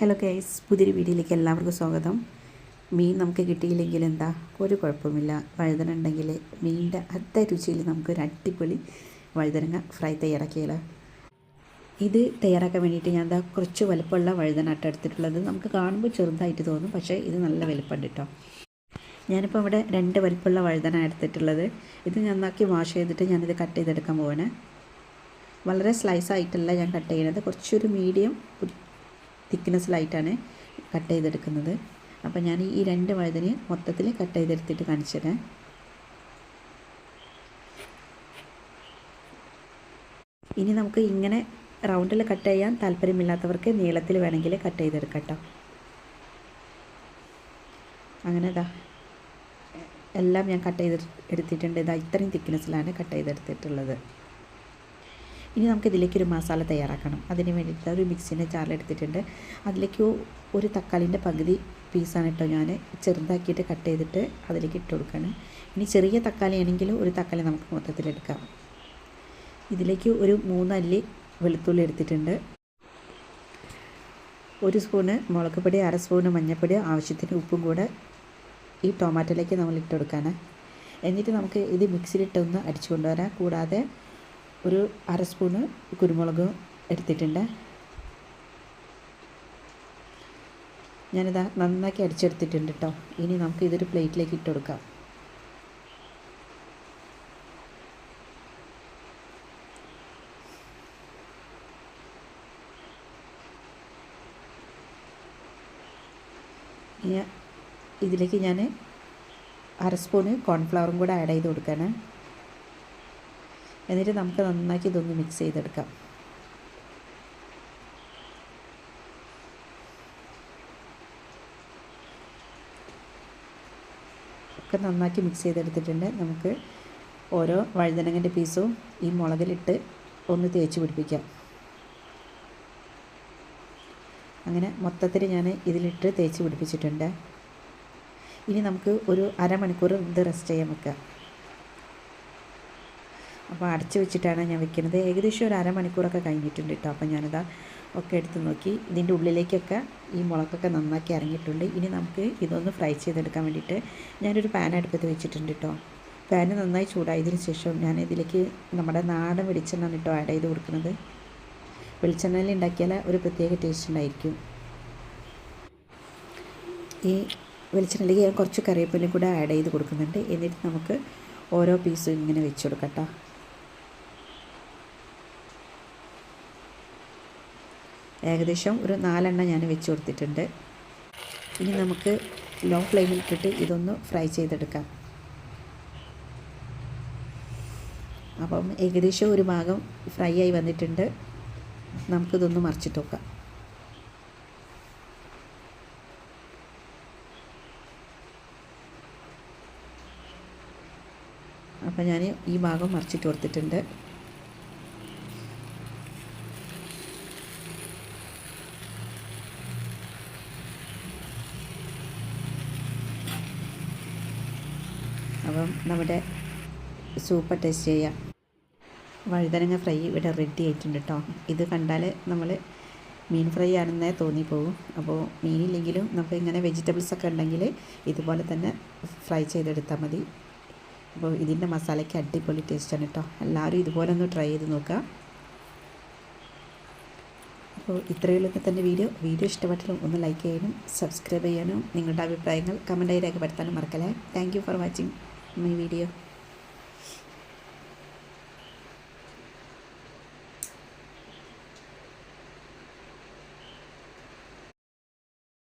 Hello guys പുതിയൊരു വീഡിയോയിലേക്ക് എല്ലാവർക്കും സ്വാഗതം. മീൻ നമുക്ക് കിട്ടിയില്ലെങ്കിൽ എന്താ? ഒരു കുഴപ്പമില്ല. വഴുതനുണ്ടെങ്കിൽ മീനിന്റെ അത്ത രുചിയിൽ നമുക്കൊരു അടിപൊളി വഴുതനങ്ങ ഫ്രൈ തയ്യാറാക്കിയാലോ? ഇത് തയ്യാറാക്കാൻ വേണ്ടിയിട്ട് ഞാൻ എന്താ കുറച്ച് വലുപ്പമുള്ള വഴുതന അട്ട എടുത്തിട്ടുള്ളത് നമുക്ക് കാണുമ്പോൾ ചെറുതായിട്ട് തോന്നും പക്ഷേ ഇത് നല്ല വലുപ്പമുണ്ട് കേട്ടോ. ഞാനിപ്പോൾ ഇവിടെ രണ്ട് വലുപ്പമുള്ള വഴുതന എടുത്തിട്ടുള്ളത്. ഇത് നന്നാക്കി വാഷ് ചെയ്തിട്ട് ഞാനിത് കട്ട് ചെയ്തെടുക്കാൻ പോവാണ്. വളരെ സ്ലൈസ് ആയിട്ടല്ല ഞാൻ കട്ട് ചെയ്യുന്നത്. കുറച്ചൊരു മീഡിയം തിക്നെസ്സിലായിട്ടാണ് കട്ട് ചെയ്തെടുക്കുന്നത്. അപ്പോൾ ഞാൻ ഈ രണ്ട് വഴുതന മൊത്തത്തിൽ കട്ട് ചെയ്തെടുത്തിട്ട് കാണിച്ചുതരാം. ഇനി നമുക്ക് ഇങ്ങനെ റൗണ്ടിൽ കട്ട് ചെയ്യാൻ താല്പര്യമില്ലാത്തവർക്ക് നീളത്തിൽ വേണമെങ്കിൽ കട്ട് ചെയ്തെടുക്കട്ടോ അങ്ങനെ ഇതാ എല്ലാം ഞാൻ കട്ട് ചെയ്ത് എടുത്തിട്ടുണ്ട്. ഇതാ ഇത്രയും തിക്നെസ്സിലാണ് കട്ട് ചെയ്തെടുത്തിട്ടുള്ളത്. ഇനി നമുക്കിതിലേക്ക് ഒരു മസാല തയ്യാറാക്കണം. അതിന് വേണ്ടിയിട്ട് ഒരു മിക്സിന്റെ ജാറിലെടുത്തിട്ടുണ്ട് അതിലേക്ക് ഒരു തക്കാളിന്റെ പകുതി പീസാണ് കേട്ടോ ഞാൻ ചെറുതാക്കിയിട്ട് കട്ട് ചെയ്തിട്ട് അതിലേക്ക് ഇട്ട് കൊടുക്കുകയാണ് ഇനി ചെറിയ തക്കാളി ആണെങ്കിൽ ഒരു തക്കാളി നമുക്ക് മൊത്തത്തിലെടുക്കാം ഇതിലേക്ക് ഒരു മൂന്നല്ലി വെളുത്തുള്ളി എടുത്തിട്ടുണ്ട്. ഒരു സ്പൂണ് മുളക് പൊടി അര സ്പൂണ് മഞ്ഞൾപ്പൊടി ആവശ്യത്തിന് ഉപ്പും കൂടെ ഈ ടൊമാറ്റോയിലേക്ക് നമ്മൾ ഇട്ട് കൊടുക്കുകയാണ് എന്നിട്ട് നമുക്ക് ഇത് മിക്സിയിലിട്ടൊന്ന് അടിച്ചു കൊണ്ടുവരാം. കൂടാതെ ഒരു അര സ്പൂണ് കുരുമുളക് എടുത്തിട്ടുണ്ട്. ഞാനിതാ നന്നാക്കി അടിച്ചെടുത്തിട്ടുണ്ട് കേട്ടോ ഇനി നമുക്ക് ഇതൊരു പ്ലേറ്റിലേക്ക് ഇട്ട് കൊടുക്കാം. ഇതിലേക്ക് ഞാൻ അര സ്പൂണ് കോൺഫ്ലവറും കൂടെ ആഡ് ചെയ്ത് കൊടുക്കാണ്. എന്നിട്ട് നമുക്ക് നന്നാക്കി ഇതൊന്ന് മിക്സ് ചെയ്തെടുക്കാം. ഒക്കെ നന്നാക്കി മിക്സ് ചെയ്തെടുത്തിട്ടുണ്ട്. നമുക്ക് ഓരോ വഴുതനങ്ങന്റെ പീസും ഈ മുളകിലിട്ട് ഒന്ന് തേച്ച് പിടിപ്പിക്കാം. അങ്ങനെ മൊത്തത്തിൽ ഞാൻ ഇതിലിട്ട് തേച്ച് പിടിപ്പിച്ചിട്ടുണ്ട്. ഇനി നമുക്ക് ഒരു അരമണിക്കൂർ ഇത് റെസ്റ്റ് ചെയ്യാൻ വെക്കാം. അപ്പോൾ അടച്ചു വെച്ചിട്ടാണ് ഞാൻ വെക്കുന്നത്. ഏകദേശം ഒരു അരമണിക്കൂറൊക്കെ കഴിഞ്ഞിട്ടുണ്ട് കേട്ടോ. അപ്പോൾ ഞാനിതാ ഒക്കെ എടുത്ത് നോക്കി. ഇതിന്റെ ഉള്ളിലേക്കൊക്കെ ഈ മുളകൊക്കെ നന്നാക്കി ഇറങ്ങിയിട്ടുണ്ട് ഇനി നമുക്ക് ഇതൊന്ന് ഫ്രൈ ചെയ്തെടുക്കാൻ വേണ്ടിയിട്ട് ഞാനൊരു പാൻ അടുപ്പത്ത് വെച്ചിട്ടുണ്ട് കേട്ടോ. പാൻ നന്നായി ചൂടായതിന് ശേഷം ഞാൻ ഇതിലേക്ക് നമ്മുടെ നാടൻ വെളിച്ചെണ്ണ കേട്ടോ ആഡ് ചെയ്ത് കൊടുക്കുന്നത്. വെളിച്ചെണ്ണയിൽ ഉണ്ടാക്കിയാൽ ഒരു പ്രത്യേക ടേസ്റ്റ് ഉണ്ടായിരിക്കും. ഈ വെളിച്ചെണ്ണയിലേക്ക് ഞാൻ കുറച്ച് കറിവേപ്പിലയും കൂടെ ആഡ് ചെയ്ത് കൊടുക്കുന്നുണ്ട്. എന്നിട്ട് നമുക്ക് ഓരോ പീസും ഇങ്ങനെ വെച്ച് കൊടുക്കാം കേട്ടോ. ഏകദേശം ഒരു നാലെണ്ണം ഞാൻ വെച്ച് കൊടുത്തിട്ടുണ്ട്. ഇനി നമുക്ക് ലോ ഫ്ലെയിമിൽ ഇട്ടിട്ട് ഇതൊന്ന് ഫ്രൈ ചെയ്തെടുക്കാം. അപ്പം ഏകദേശം ഒരു ഭാഗം ഫ്രൈ ആയി വന്നിട്ടുണ്ട്. നമുക്കിതൊന്ന് മറിച്ചിട്ട് നോക്കാം. അപ്പോൾ ഞാൻ ഈ ഭാഗം മറിച്ചിട്ട് കൊടുത്തിട്ടുണ്ട്. അപ്പം നമ്മുടെ സൂപ്പർ ടേസ്റ്റ് ചെയ്യാം വഴുതനങ്ങ ഫ്രൈ ഇവിടെ റെഡി ആയിട്ടുണ്ട് കേട്ടോ ഇത് കണ്ടാൽ നമ്മൾ മീൻ ഫ്രൈ ആണെന്നേ തോന്നിപ്പോകും അപ്പോൾ മീനില്ലെങ്കിലും നമുക്ക് ഇങ്ങനെ വെജിറ്റബിൾസ് ഒക്കെ ഉണ്ടെങ്കിൽ ഇതുപോലെ തന്നെ ഫ്രൈ ചെയ്തെടുത്താൽ മതി. അപ്പോൾ ഇതിന്റെ മസാലയ്ക്ക് അടിപൊളി ടേസ്റ്റാണ് കേട്ടോ എല്ലാവരും ഇതുപോലെ ഒന്ന് ട്രൈ ചെയ്ത് നോക്കുക അപ്പോൾ ഇത്രയുള്ളൊക്കെ തന്നെ വീഡിയോ വീഡിയോ ഇഷ്ടപ്പെട്ടാലും ഒന്ന് ലൈക്ക് ചെയ്യാനും സബ്സ്ക്രൈബ് ചെയ്യാനും നിങ്ങളുടെ അഭിപ്രായങ്ങൾ കമന്റായി രേഖപ്പെടുത്താനും മറക്കല്ലേ. Thank for watching my video